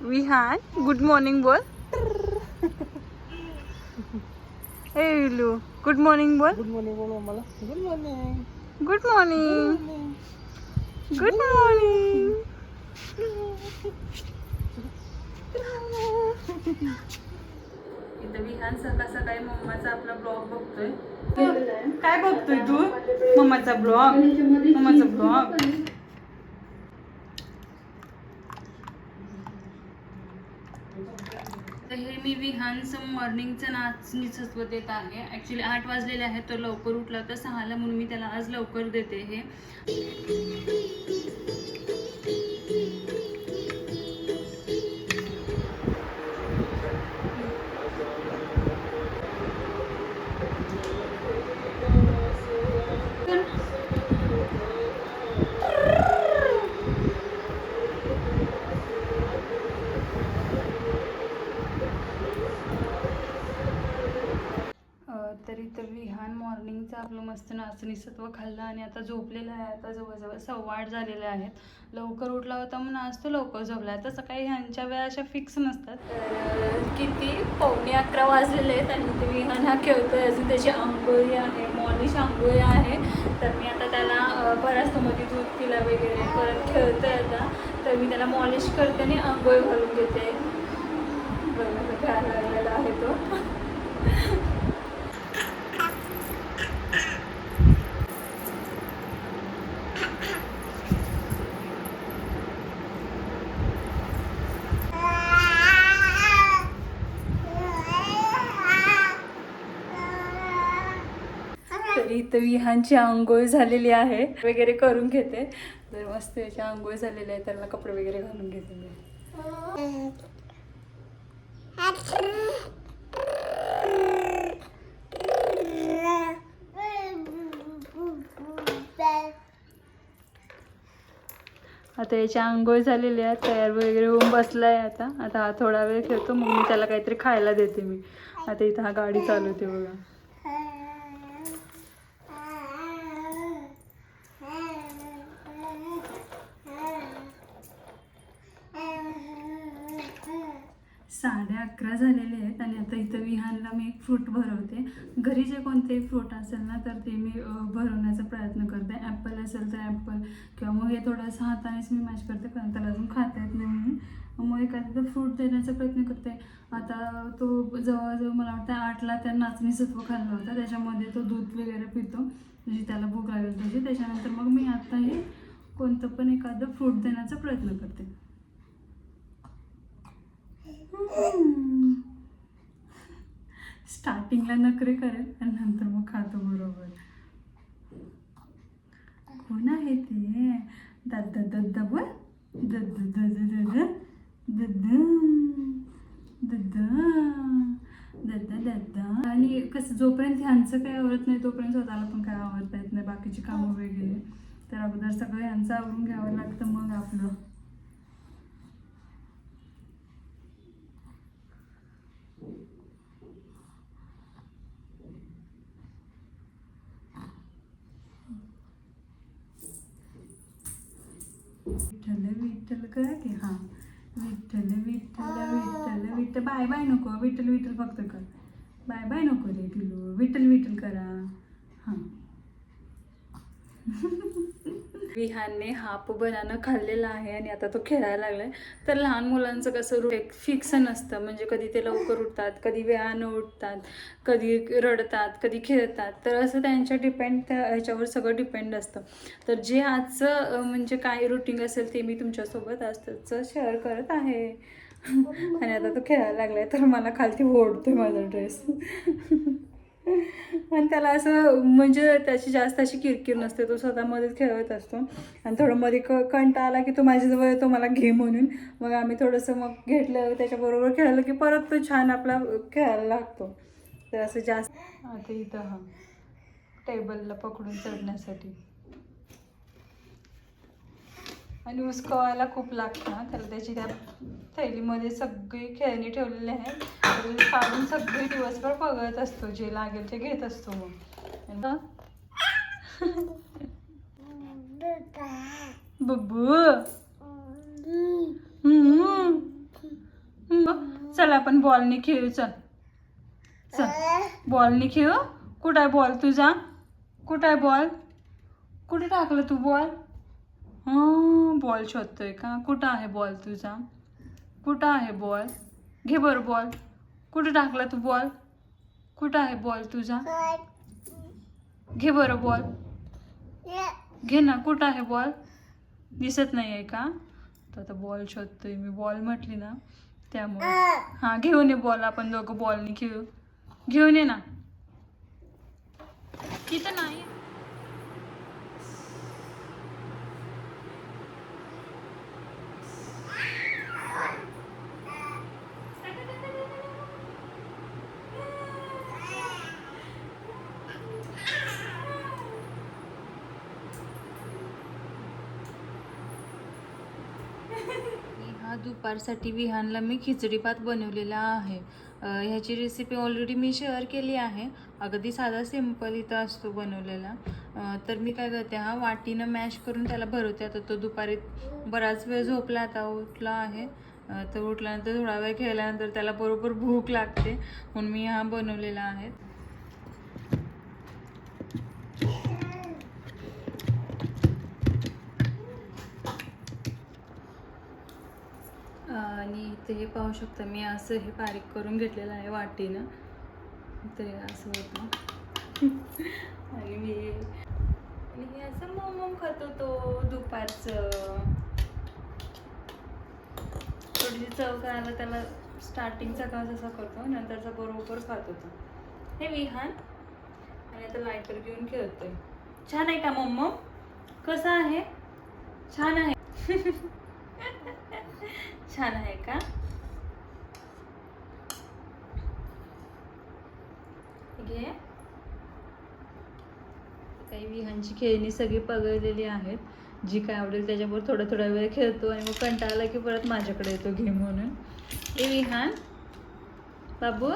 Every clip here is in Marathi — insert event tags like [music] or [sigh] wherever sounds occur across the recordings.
Vihan, good morning bol. hey Lulu, good morning bol. Good morning bol Good morning. Good morning. Good morning. Good morning. इथं विहान सकाळ सकाळी मम्माचा आपला ब्लॉग बघतोय. काय बघतोय तू? मम्माचा ब्लॉग मम्माचा ब्लॉग तर हे मी विहानचं मॉर्निंगचं नाचणीचं देत आहे. ॲक्च्युली आठ वाजलेले आहेत तो लवकर उठला तर सहाला म्हणून मी त्याला आज लवकर देते हे. आपलं मस्त नाचणी सत्व खाल्लं आणि आता झोपलेलं आहे. आता जवळजवळ सव्वा आठ झालेले आहेत. लवकर उठला होता म्हणून आज तो लवकर झोपला आहे तसं काही ह्यांच्या वेळा अशा फिक्स नसतात. तर किती? पावणे अकरा वाजलेले आहेत आणि ते विहान हा खेळतोय. अजून त्याची आंघोळी आहे. मॉलिश आंघोळी आहे. तर मी आता त्याला बऱ्याच मध्ये दूध पिला वगैरे परत खेळतोय आता. तर मी त्याला मॉलिश करते आणि आंघोळी घालून घेते. बरं काय लागलेला आहे तो. इथं विहानची आंघोळ झालेली आहे. वगैरे करून घेते. तर मस्त याची आंघोळ झालेली आहे त्याला कपडे वगैरे घालून घेते मी. आता याची आंघोळ झालेली आहे तयार वगैरे होऊन बसला आहे आता. आता हा थोडा वेळ खेळतो. मग मी त्याला काहीतरी खायला देते मी. आता इथं हा गाडी चालवते बघा. अकरा झालेले आहेत आणि आता इथं विहानला मी एक फ्रूट भरवते. घरी जे कोणतेही फ्रूट असेल ना तर ते मी भरवण्याचा प्रयत्न करते. ॲपल असेल तर ॲपल किंवा मग हे थोडंसं हातानेच मी मॅच करते कारण त्याला अजून खाता येत नाही म्हणून. मग एखादं फ्रूट देण्याचा प्रयत्न करते. आता तो जवळजवळ मला वाटतं आठला त्या नाचणी सत्व खाल्लं होतं. त्याच्यामध्ये तो दूध वगैरे पितो म्हणजे त्याला भूक लागेल त्याची त्याच्यानंतर मग मी आत्ताही कोणतं पण एखादं फ्रूट देण्याचा प्रयत्न करते. स्टार्टिंगला नखरे करेल आणि नंतर मग खातो बरोबर कोण आहे ते दद्द दद्द बोल दद्द दद्द दद्द दद्द दद्द दद्द दद्द आणि कसं जोपर्यंत ह्यांचं काही आवडत नाही तोपर्यंत स्वतःला पण काय आवडता येत नाही बाकीची कामं वगैरे तर अगोदर सगळं ह्यांचं आवरून घ्यावं लागतं मग आपलं विठ्ठल करा की? हां. विठ्ठल विठ्ठल विठ्ठल विठ्ठल. बाय बाय नको. विठ्ठल विठ्ठल फक्त कर. बाय बाय नको रे पिलू. विठ्ठल विठ्ठल करा. हां. [laughs] विहानने हाप बनानं खाल्लेला आहे आणि आता तो खेळायला लागलाय. तर लहान मुलांचं कसं रू एक फिक्स नसतं. म्हणजे कधी ते लवकर उठतात कधी वेळानं उठतात कधी रडतात कधी खेळतात. तर असं त्यांच्या डिपेंड त्या ह्याच्यावर सगळं डिपेंड असतं. तर जे आजचं म्हणजे काय रुटीन असेल ते मी तुमच्यासोबत आजचं शेअर करत आहे. [laughs] आणि आता तो खेळायला लागलाय तर मला खालती ओढतोय माझा ड्रेस [laughs] आणि त्याला असं म्हणजे त्याची जास्त अशी किरकिर नसते तो स्वतःमध्येच खेळत असतो. आणि थोडं मध्ये क कंटा आला की तो माझ्याजवळ येतो मला घे म्हणून. मग आम्ही थोडंसं मग घेतलं त्याच्याबरोबर खेळलं की परत तो छान आपला खेळायला लागतो. तर असं जास्त आता इथं हा. टेबलला पकडून चढण्यासाठी. आणि उसकवायला खूप लागतं तर त्याची त्या थैलीमध्ये सगळी खेळणी ठेवलेली आहेत तर काढून सगळी दिवसभर बघत असतो जे लागेल ते घेत असतो मग. आणि बब्बू? मग? चल आपण बॉलने खेळू चल. चल. बॉलने खेळू? कुठं आहे बॉल तुझा? कुठं आहे बॉल? कुठे टाकलं तू बॉल? हाँ बॉल शोधतोय का? कुठं आहे बॉल तुझा? कुठं आहे बॉल घे बरं बॉल कुठे टाकला तू बॉल कुठं आहे बॉल तुझा? घे बरं बॉल घे ना, कुठं आहे बॉल दिसत नाही आहे का? तर आता बॉल शोधतोय मी. बॉल म्हटली ना हाँ, घेऊन ये बॉल आपण दोघं बॉलने खेळू. घेऊन ये ना. तिथं नाही. दुपारसाठी विहानला मी खिचडी भात बनवलेला आहे. ह्याची रेसिपी ऑलरेडी मी शेअर केली आहे. अगदी साधा सिंपल इथं असतो बनवलेला. तर मी काय करते हा वाटीनं मॅश करून त्याला भरवते. आता तो दुपारी बराच वेळ झोपला आता उठला आहे. तर उठल्यानंतर थोडा वेळ खेळल्यानंतर त्याला बरोबर भूक लागते म्हणून मी हा बनवलेला आहे. आणि इथे हे पाहू शकता मी असं हे बारीक करून घेतलेलं आहे वाटीनं. तर असं होतं. आणि मी आणि हे असं मोमोम खात होतो दुपारचं. थोडीशी चव करायला त्याला स्टार्टिंगचा का जसा करतो नंतरचा बरोबर खात होतो. हे विहान आणि आता लायटर घेऊन खेळतोय. छान आहे का मम्म कसं आहे? छान आहे. [laughs] छान आहे का? घे. काही विहांची खेळणी सगळी पगळलेली आहेत. जी काय आवडेल त्याच्यावर थोडा थोडा वेळ खेळतो आणि मग कंटाळला की परत माझ्याकडे येतो घे म्हणून. ए विहान बाबू.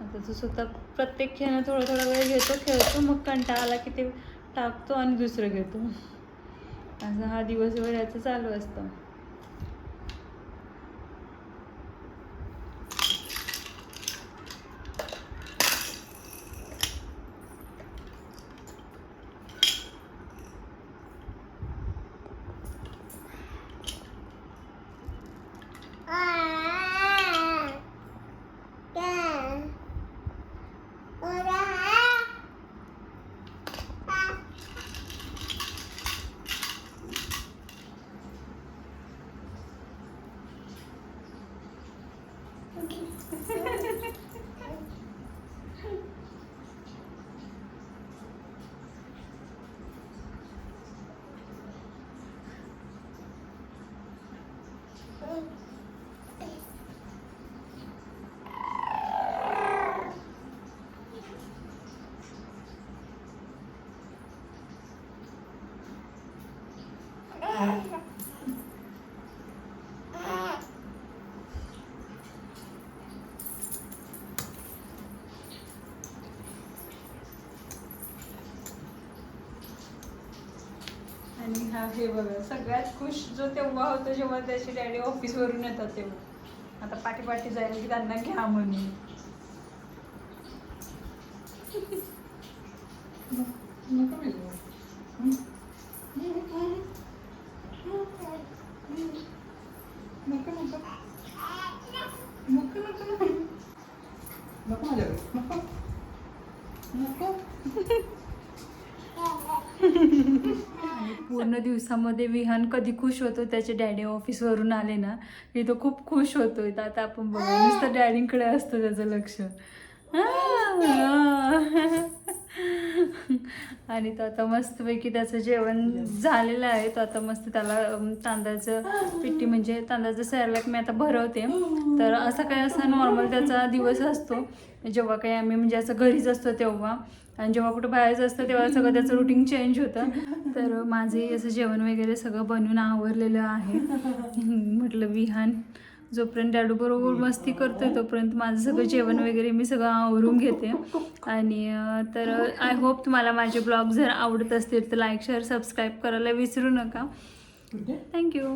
आता तो स्वतः प्रत्येक खेळणं थोडा थोडा वेळ घेतो खेळतो मग कंटाळा आला की ते टाकतो आणि दुसरं घेतो. असं हा दिवसभर याचं चालू असतं. हा हे बघा सगळ्यात खुश जो तेव्हा होतो जेव्हा त्याची डॅडी ऑफिसवरून येतात तेव्हा. आता पाठी पाठी जायला की त्यांना घ्या म्हणून नको माझ्याकडे नको. नको [laughs] आणि पूर्ण दिवसामध्ये विहान कधी खुश होतो त्याचे डॅडी ऑफिसवरून आले ना की तो खूप खुश होतोय. तर आता आपण बघू. नुसतं डॅडींकडे असतं त्याचं लक्ष. आणि तो आता मस्तपैकी त्याचं जेवण झालेलं आहे. तो आता मस्त त्याला तांदळाचं पिट्टी म्हणजे तांदळाचं सॅरलॅक मी आता भरवते. तर असा काय असा नॉर्मल त्याचा दिवस असतो. जेव्हा काही आम्ही म्हणजे असं घरीच असतो तेव्हा. आणि जेव्हा कुठं बाहेरचं असतं तेव्हा सगळं त्याचं रुटीन चेंज होतं. तर माझंही असं जेवण वगैरे सगळं बनवून आवरलेलं आहे. [laughs] म्हटलं विहान. जोपर्यंत डॅडू बरोबर मस्ती करतोय तोपर्यंत माझं सगळं जेवण वगैरे मी सगळं आवरून घेते. आणि तर आय होप तुम्हाला माझे ब्लॉग जर आवडत असतील तर लाईक शेअर सबस्क्राईब करायला विसरू नका. थँक्यू